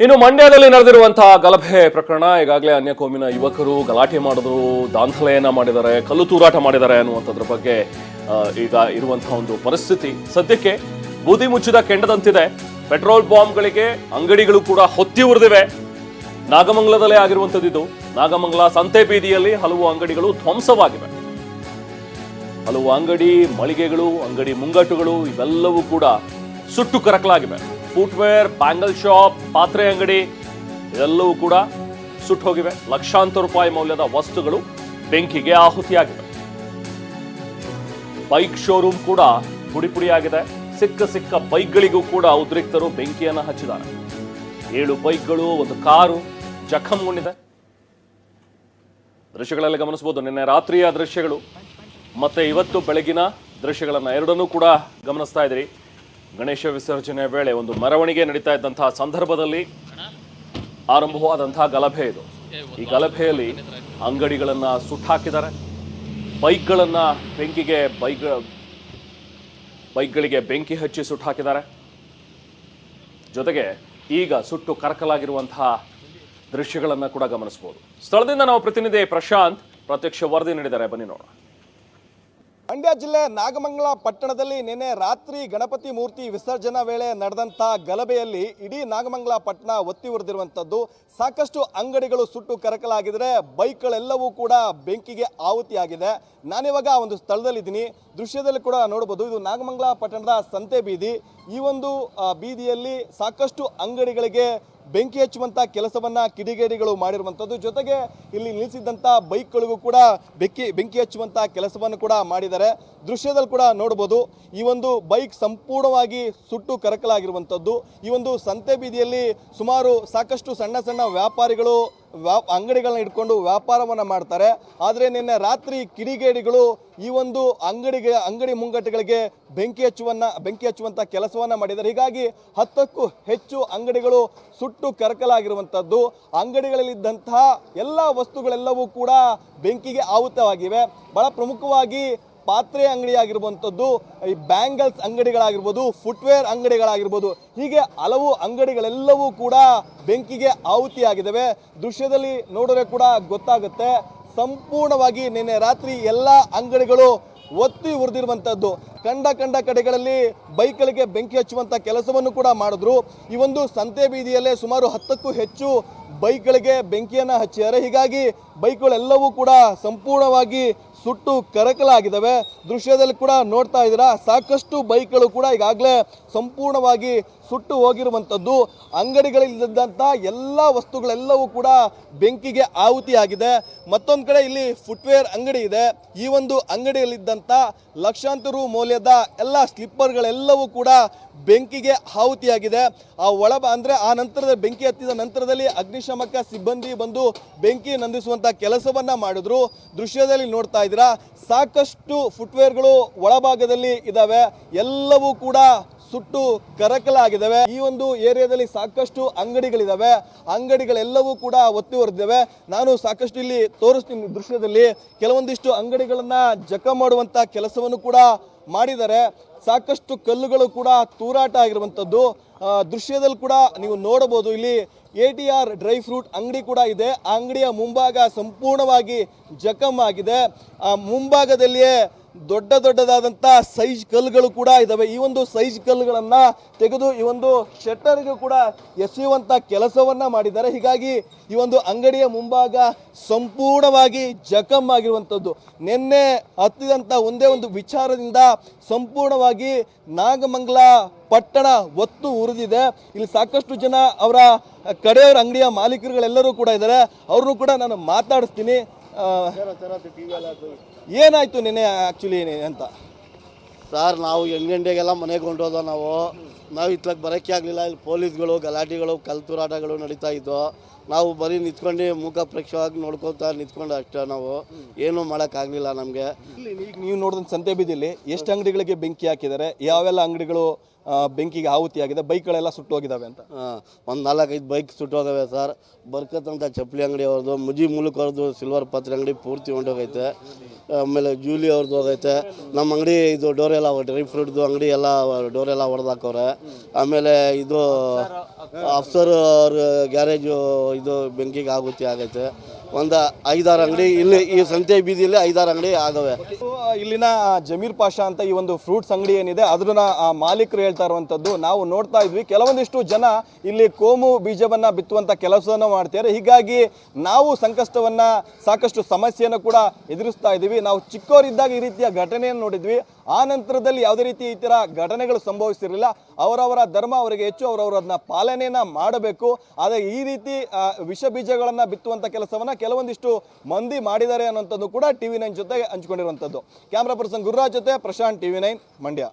ಇನ್ನು ಮಂಡ್ಯದಲ್ಲಿ ನಡೆದಿರುವಂತಹ ಗಲಭೆ ಪ್ರಕರಣ ಈಗಾಗಲೇ ಅನ್ಯ ಕೋಮಿನ ಯುವಕರು ಗಲಾಟೆ ಮಾಡಿದ್ರು ದಾಂಧಲೆಯನ್ನ ಮಾಡಿದ್ದಾರೆ, ಕಲ್ಲು ತೂರಾಟ ಮಾಡಿದ್ದಾರೆ ಅನ್ನುವಂಥದ್ರ ಬಗ್ಗೆ ಈಗ ಇರುವಂತಹ ಒಂದು ಪರಿಸ್ಥಿತಿ. ಸದ್ಯಕ್ಕೆ ಬೂದಿ ಮುಚ್ಚಿದ ಕೆಂಡದಂತಿದೆ. ಪೆಟ್ರೋಲ್ ಬಾಂಬ್ಗಳಿಗೆ ಅಂಗಡಿಗಳು ಕೂಡ ಹೊತ್ತಿ ಉರಿದಿವೆ. ನಾಗಮಂಗಲದಲ್ಲೇ ಆಗಿರುವಂಥದ್ದು ನಾಗಮಂಗಲ ಸಂತೆ ಬೀದಿಯಲ್ಲಿ ಹಲವು ಅಂಗಡಿಗಳು ಧ್ವಂಸವಾಗಿವೆ. ಹಲವು ಅಂಗಡಿ ಮಳಿಗೆಗಳು, ಅಂಗಡಿ ಮುಂಗಟ್ಟುಗಳು ಇವೆಲ್ಲವೂ ಕೂಡ ಸುಟ್ಟು ಕರಕಲಾಗಿವೆ. ಫುಟ್ವೇರ್ ಬ್ಯಾಂಗಲ್ ಶಾಪ್ ಪಾತ್ರೆ ಅಂಗಡಿ ಎಲ್ಲವೂ ಕೂಡ ಸುಟ್ಟು ಹೋಗಿವೆ. ಲಕ್ಷಾಂತರ ರೂಪಾಯಿ ಮೌಲ್ಯದ ವಸ್ತುಗಳು ಬೆಂಕಿಗೆ ಆಹುತಿಯಾಗಿವೆ. ಬೈಕ್ ಶೋರೂಮ್ ಕೂಡ ಪುಡಿ ಪುಡಿಯಾಗಿದೆ ಸಿಕ್ಕ ಸಿಕ್ಕ ಬೈಕ್ಗಳಿಗೂ ಕೂಡ ಉದ್ರಿಕ್ತರು ಬೆಂಕಿಯನ್ನು ಹಚ್ಚಿದ್ದಾರೆ. ಏಳು ಬೈಕ್ಗಳು, ಒಂದು ಕಾರು ಜಖಂಗೊಂಡಿದೆ ದೃಶ್ಯಗಳಲ್ಲಿ ಗಮನಿಸಬಹುದು, ನಿನ್ನೆ ರಾತ್ರಿಯ ದೃಶ್ಯಗಳು. ಮತ್ತೆ ಇವತ್ತು ಬೆಳಗಿನ ದೃಶ್ಯಗಳನ್ನು ಎರಡನ್ನೂ ಕೂಡ ಗಮನಿಸ್ತಾ ಇದ್ದೀರಿ. ಗಣೇಶ ವಿಸರ್ಜನೆ ವೇಳೆ ಒಂದು ಮೆರವಣಿಗೆ ನಡೀತಾ ಇದ್ದಂತಹ ಸಂದರ್ಭದಲ್ಲಿ ಆರಂಭವಾದಂತಹ ಗಲಭೆ ಇದು. ಈ ಗಲಭೆಯಲ್ಲಿ ಅಂಗಡಿಗಳನ್ನ ಸುಟ್ಟಾಕಿದ್ದಾರೆ. ಬೈಕ್ಗಳನ್ನ ಬೆಂಕಿಗೆ ಬೈಕ್ ಬೈಕ್ಗಳಿಗೆ ಬೆಂಕಿ ಹಚ್ಚಿ ಸುಟ್ಟಾಕಿದ್ದಾರೆ. ಜೊತೆಗೆ ಈಗ ಸುಟ್ಟು ಕರಕಲಾಗಿರುವಂತಹ ದೃಶ್ಯಗಳನ್ನು ಕೂಡ ಗಮನಿಸಬಹುದು. ಸ್ಥಳದಿಂದ ನಾವು ಪ್ರತಿನಿಧಿ ಪ್ರಶಾಂತ್ ಪ್ರತ್ಯಕ್ಷ ವರದಿ ನೀಡಿದ್ದಾರೆ. ಬನ್ನಿ ನೋಡೋಣ. ಮಂಡ್ಯ ಜಿಲ್ಲೆ ನಾಗಮಂಗಲ ಪಟ್ಟಣದಲ್ಲಿ ನಿನ್ನೆ ರಾತ್ರಿ ಗಣಪತಿ ಮೂರ್ತಿ ವಿಸರ್ಜನಾ ವೇಳೆ ನಡೆದಂಥ ಗಲಭೆಯಲ್ಲಿ ಇಡೀ ನಾಗಮಂಗಲ ಪಟ್ಟಣ ಒತ್ತಿ ಸಾಕಷ್ಟು ಅಂಗಡಿಗಳು ಸುಟ್ಟು ಕರಕಲಾಗಿದ್ರೆ ಬೈಕ್ಗಳೆಲ್ಲವೂ ಕೂಡ ಬೆಂಕಿಗೆ ಆಹುತಿಯಾಗಿದೆ. ನಾನಿವಾಗ ಒಂದು ಸ್ಥಳದಲ್ಲಿದ್ದೀನಿ. ದೃಶ್ಯದಲ್ಲಿ ಕೂಡ ನೋಡ್ಬೋದು ಇದು ನಾಗಮಂಗಲ ಪಟ್ಟಣದ ಸಂತೆ ಬೀದಿ. ಈ ಒಂದು ಬೀದಿಯಲ್ಲಿ ಸಾಕಷ್ಟು ಅಂಗಡಿಗಳಿಗೆ ಬೆಂಕಿ ಹಚ್ಚುವಂತ ಕೆಲಸವನ್ನ ಕಿಡಿಗೇಡಿಗಳು ಮಾಡಿರುವಂಥದ್ದು ಜೊತೆಗೆ ಇಲ್ಲಿ ನಿಲ್ಲಿಸಿದ್ದಂಥ ಬೈಕ್ಗಳಿಗೂ ಕೂಡ ಬೆಂಕಿ ಬೆಂಕಿ ಹಚ್ಚುವಂತ ಕೆಲಸವನ್ನು ಕೂಡ ಮಾಡಿದ್ದಾರೆ. ದೃಶ್ಯದಲ್ಲಿ ಕೂಡ ನೋಡ್ಬೋದು ಈ ಒಂದು ಬೈಕ್ ಸಂಪೂರ್ಣವಾಗಿ ಸುಟ್ಟು ಕರಕಲಾಗಿರುವಂಥದ್ದು ಈ ಒಂದು ಸಂತೆ ಬೀದಿಯಲ್ಲಿ ಸುಮಾರು ಸಾಕಷ್ಟು ಸಣ್ಣ ಸಣ್ಣ ವ್ಯಾಪಾರಿಗಳು ವ್ಯಾ ಅಂಗಡಿಗಳನ್ನ ಇಟ್ಕೊಂಡು ವ್ಯಾಪಾರವನ್ನು ಮಾಡ್ತಾರೆ. ಆದರೆ ನಿನ್ನೆ ರಾತ್ರಿ ಕಿಡಿಗೇಡಿಗಳು ಈ ಒಂದು ಅಂಗಡಿಗೆ, ಅಂಗಡಿ ಮುಂಗಟ್ಟುಗಳಿಗೆ ಬೆಂಕಿ ಹಚ್ಚುವನ್ನ, ಬೆಂಕಿ ಹಚ್ಚುವಂತ ಕೆಲಸವನ್ನ ಮಾಡಿದ್ದಾರೆ. ಹೀಗಾಗಿ ಹತ್ತಕ್ಕೂ ಹೆಚ್ಚು ಅಂಗಡಿಗಳು ಸುಟ್ಟು ಕರಕಲಾಗಿರುವಂಥದ್ದು ಅಂಗಡಿಗಳಲ್ಲಿದ್ದಂತಹ ಎಲ್ಲ ವಸ್ತುಗಳೆಲ್ಲವೂ ಕೂಡ ಬೆಂಕಿಗೆ ಆಹುತವಾಗಿವೆ. ಬಹಳ ಪ್ರಮುಖವಾಗಿ ಪಾತ್ರೆ ಅಂಗಡಿ ಆಗಿರುವಂಥದ್ದು ಈ ಬ್ಯಾಂಗಲ್ಸ್ ಅಂಗಡಿಗಳಾಗಿರ್ಬೋದು, ಫುಟ್ವೇರ್ ಅಂಗಡಿಗಳಾಗಿರ್ಬೋದು, ಹೀಗೆ ಹಲವು ಅಂಗಡಿಗಳೆಲ್ಲವೂ ಕೂಡ ಬೆಂಕಿಗೆ ಆಹುತಿಯಾಗಿದ್ದಾವೆ. ದೃಶ್ಯದಲ್ಲಿ ನೋಡಿದ್ರೆ ಕೂಡ ಗೊತ್ತಾಗುತ್ತೆ. ಸಂಪೂರ್ಣವಾಗಿ ನಿನ್ನೆ ರಾತ್ರಿ ಎಲ್ಲ ಅಂಗಡಿಗಳು ಒತ್ತಿ ಉರಿದಿರುವಂಥದ್ದು. ಕಂಡ ಕಂಡ ಕಡೆಗಳಲ್ಲಿ ಬೈಕ್ಗಳಿಗೆ ಬೆಂಕಿ ಹಚ್ಚುವಂಥ ಕೆಲಸವನ್ನು ಕೂಡ ಮಾಡಿದ್ರು. ಈ ಒಂದು ಸಂತೆ ಬೀದಿಯಲ್ಲೇ ಸುಮಾರು ಹತ್ತಕ್ಕೂ ಹೆಚ್ಚು ಬೈಕ್ಗಳಿಗೆ ಬೆಂಕಿಯನ್ನು ಹಚ್ಚಿದ್ದಾರೆ. ಹೀಗಾಗಿ ಬೈಕ್ಗಳೆಲ್ಲವೂ ಕೂಡ ಸಂಪೂರ್ಣವಾಗಿ ಸುಟ್ಟು ಕರಕಲಾಗಿದ್ದಾವೆ. ದೃಶ್ಯದಲ್ಲಿ ಕೂಡ ನೋಡ್ತಾ ಇದ್ದೀರಾ, ಸಾಕಷ್ಟು ಬೈಕ್ಗಳು ಕೂಡ ಈಗಾಗಲೇ ಸಂಪೂರ್ಣವಾಗಿ ಸುಟ್ಟು ಹೋಗಿರುವಂಥದ್ದು. ಅಂಗಡಿಗಳಲ್ಲಿದ್ದಂಥ ಎಲ್ಲ ವಸ್ತುಗಳೆಲ್ಲವೂ ಕೂಡ ಬೆಂಕಿಗೆ ಆಹುತಿಯಾಗಿದೆ. ಮತ್ತೊಂದು ಕಡೆ ಇಲ್ಲಿ ಫುಟ್ವೇರ್ ಅಂಗಡಿ ಇದೆ. ಈ ಒಂದು ಅಂಗಡಿಯಲ್ಲಿದ್ದಂಥ ಲಕ್ಷಾಂತರ ರು ಮೌಲ್ಯದ ಎಲ್ಲ ಸ್ಲಿಪ್ಪರ್ಗಳೆಲ್ಲವೂ ಕೂಡ ಬೆಂಕಿಗೆ ಆಹುತಿಯಾಗಿದೆ. ಆ ಒಳ ಅಂದರೆ ಆ ನಂತರದ ಬೆಂಕಿ ಹತ್ತಿದ ನಂತರದಲ್ಲಿ ಅಗ್ನಿಶಾಮಕ ಸಿಬ್ಬಂದಿ ಬಂದು ಬೆಂಕಿ ನಂದಿಸುವಂಥ ಕೆಲಸವನ್ನ ಮಾಡಿದ್ರು. ದೃಶ್ಯದಲ್ಲಿ ನೋಡ್ತಾ ಇದ್ದೀರಾ. ಸಾಕಷ್ಟು ಫುಟ್ವೇರ್ಗಳು ಒಳಭಾಗದಲ್ಲಿ ಇದ್ದಾವೆ ಎಲ್ಲವೂ ಕೂಡ ಸುಟ್ಟು ಕರಕಲಾಗಿದ್ದಾವೆ. ಈ ಒಂದು ಏರಿಯಾದಲ್ಲಿ ಸಾಕಷ್ಟು ಅಂಗಡಿಗಳಿದ್ದಾವೆ. ಅಂಗಡಿಗಳೆಲ್ಲವೂ ಕೂಡ ಒತ್ತಿ ಹೊರದಿದ್ದಾವೆ ನಾನು ಸಾಕಷ್ಟು ಇಲ್ಲಿ ತೋರಿಸ್ತೀನಿ ದೃಶ್ಯದಲ್ಲಿ. ಕೆಲವೊಂದಿಷ್ಟು ಅಂಗಡಿಗಳನ್ನ ಜಕ ಮಾಡುವಂತ ಕೆಲಸವನ್ನು ಕೂಡ ಮಾಡಿದ್ದಾರೆ. ಸಾಕಷ್ಟು ಕಲ್ಲುಗಳು ಕೂಡ ತೂರಾಟ ಆಗಿರುವಂಥದ್ದು ದೃಶ್ಯದಲ್ಲಿ ಕೂಡ ನೀವು ನೋಡಬಹುದು. ಇಲ್ಲಿ A T R dry fruit ಅಂಗಡಿ ಕೂಡ ಇದೆ. ಆ ಅಂಗಡಿಯ ಮುಂಭಾಗ ಸಂಪೂರ್ಣವಾಗಿ ಜಖಮ್ ಆಗಿದೆ. ಆ ಮುಂಭಾಗದಲ್ಲಿಯೇ ದೊಡ್ಡ ದೊಡ್ಡದಾದಂಥ ಸೈಜ್ ಕಲ್ಲುಗಳು ಕೂಡ ಇದ್ದಾವೆ ಈ ಒಂದು ಸೈಜ್ ಕಲ್ಲುಗಳನ್ನು ತೆಗೆದು ಈ ಒಂದು ಶಟ್ಟರ್ಗೂ ಕೂಡ ಎಸೆಯುವಂಥ ಕೆಲಸವನ್ನ ಮಾಡಿದ್ದಾರೆ. ಹೀಗಾಗಿ ಈ ಒಂದು ಅಂಗಡಿಯ ಮುಂಭಾಗ ಸಂಪೂರ್ಣವಾಗಿ ಜಖಮ್ ಆಗಿರುವಂಥದ್ದು ನಿನ್ನೆ ಹತ್ತಿದಂಥ ಒಂದೇ ಒಂದು ವಿಚಾರದಿಂದ ಸಂಪೂರ್ಣವಾಗಿ ನಾಗಮಂಗಲ ಪಟ್ಟಣ ಒತ್ತು ಉರಿದಿದೆ. ಇಲ್ಲಿ ಸಾಕಷ್ಟು ಜನ ಅವರ ಕಡೆಯವರ ಅಂಗಡಿಯ ಮಾಲೀಕರುಗಳೆಲ್ಲರೂ ಕೂಡ ಇದ್ದಾರೆ. ಅವ್ರನ್ನೂ ಕೂಡ ನಾನು ಮಾತಾಡಿಸ್ತೀನಿ. ಏನಾಯ್ತು ನಿನ್ನೆ ಆಕ್ಚುಲಿ ಅಂತ? ಸರ್ ನಾವು ಹೆಂಗಂಡೆಗೆಲ್ಲ ಮನೆಗೆ ಹೊಂಟೋದ ನಾವು. ನಾವು ಇತ್ಲಾಗ ಬರೋಕೆ ಆಗಲಿಲ್ಲ. ಇಲ್ಲಿ ಪೊಲೀಸ್ಗಳು ಗಲಾಟೆಗಳು, ಕಲ್ತುರಾಟಗಳು ನಡೀತಾ ಇದ್ದು ನಾವು ಬರೀ ನಿಂತ್ಕೊಂಡು ಮುಖ ಪ್ರೇಕ್ಷವಾಗಿ ನೋಡ್ಕೊತಾ ನಿಂತ್ಕೊಂಡು ಅಷ್ಟೇ ನಾವು. ಏನೂ ಮಾಡೋಕ್ಕಾಗಲಿಲ್ಲ ನಮಗೆ. ಇಲ್ಲಿ ಈಗ ನೀವು ನೋಡಿದ ಸಂತೆ ಬೀದಿಲಿ ಎಷ್ಟು ಅಂಗಡಿಗಳಿಗೆ ಬೆಂಕಿ ಹಾಕಿದ್ದಾರೆ ಯಾವೆಲ್ಲ ಅಂಗಡಿಗಳು ಬೆಂಕಿಗೆ ಆಹುತಿಯಾಗಿದೆ ಬೈಕ್ಗಳೆಲ್ಲ ಸುಟ್ಟು ಹೋಗಿದಾವೆ ಅಂತ? ಒಂದು ನಾಲ್ಕೈದು ಬೈಕ್ ಸುಟ್ಟೋಗವೆ ಸರ್. ಬರ್ಕತ್ ಅಂತ ಚಪ್ಪಲಿ ಅಂಗಡಿ ಅವ್ರದ್ದು ಮುಜಿ ಮುಲುಕ್ ಅವ್ರದ್ದು ಸಿಲ್ವರ್ ಪಾತ್ರೆ ಅಂಗಡಿ ಪೂರ್ತಿ ಹೊಂಟೋಗೈತೆ. ಆಮೇಲೆ ಜೂಲಿ ಅವ್ರದ್ದು ಹೋಗೈತೆ. ನಮ್ಮ ಅಂಗಡಿ ಇದು ಡೋರ್ ಎಲ್ಲ ಡ್ರೈ ಫ್ರೂಟ್ದು ಅಂಗಡಿ ಎಲ್ಲ ಡೋರ್ ಎಲ್ಲ ಹೊಡೆದಾಕವ್ರೆ ಆಮೇಲೆ ಇದು ಅಫ್ಸರ್ ಅವ್ರ ಗ್ಯಾರೇಜು ಇದು ಬೆಂಕಿಗೆ ಆಗುತ್ತೆ ಆಗೈತೆ. ಒಂದು ಐದಾರು ಅಂಗಡಿ, ಇಲ್ಲಿ ಈ ಸಂತೆ ಬೀದಿಯಲ್ಲಿ ಐದಾರು ಅಂಗಡಿ ಆಗವೆ. ಇಲ್ಲಿನ ಜಮೀರ್ ಪಾಷಾ ಅಂತ ಈ ಒಂದು ಫ್ರೂಟ್ಸ್ ಅಂಗಡಿ ಏನಿದೆ ಅದನ್ನ ಮಾಲೀಕರು ಹೇಳ್ತಾ ಇರುವಂತದ್ದು. ನಾವು ನೋಡ್ತಾ ಇದ್ವಿ, ಕೆಲವೊಂದಿಷ್ಟು ಜನ ಇಲ್ಲಿ ಕೋಮು ಬೀಜವನ್ನು ಬಿತ್ತುವಂತ ಕೆಲಸವನ್ನು ಮಾಡ್ತಾರೆ ಹೀಗಾಗಿ ನಾವು ಸಂಕಷ್ಟವನ್ನ, ಸಾಕಷ್ಟು ಸಮಸ್ಯೆಯನ್ನು ಕೂಡ ಎದುರಿಸ್ತಾ ಇದ್ದೀವಿ. ನಾವು ಚಿಕ್ಕವರಿದ್ದಾಗ ಈ ರೀತಿಯ ಘಟನೆಯನ್ನು ನೋಡಿದ್ವಿ. ಆ ನಂತರದಲ್ಲಿ ಯಾವುದೇ ರೀತಿ ಈ ತರ ಘಟನೆಗಳು ಸಂಭವಿಸಿರಲಿಲ್ಲ. ಅವರವರ ಧರ್ಮ ಅವರಿಗೆ ಹೆಚ್ಚು ಅವರವರ ಅದನ್ನ ಪಾಲನೆಯನ್ನ ಮಾಡಬೇಕು. ಆದರೆ ಈ ರೀತಿ ವಿಷ ಬೀಜಗಳನ್ನು ಬಿತ್ತುವಂತ ಕೆಲಸವನ್ನ ಕೆಲವೊಂದಿಷ್ಟು ಮಂದಿ ಮಾಡಿದ್ದಾರೆ ಅನ್ನೋಂಥದ್ದು ಕೂಡ ಟಿವಿ ನೈನ್ ಜೊತೆಗೆ ಹಂಚ್ಕೊಂಡಿರುವಂಥದ್ದು. ಕ್ಯಾಮ್ರಾ ಪರ್ಸನ್ ಗುರುರಾಜ್ ಜೊತೆ ಪ್ರಶಾಂತ್ ಟಿವಿ ನೈನ್ ಮಂಡ್ಯ.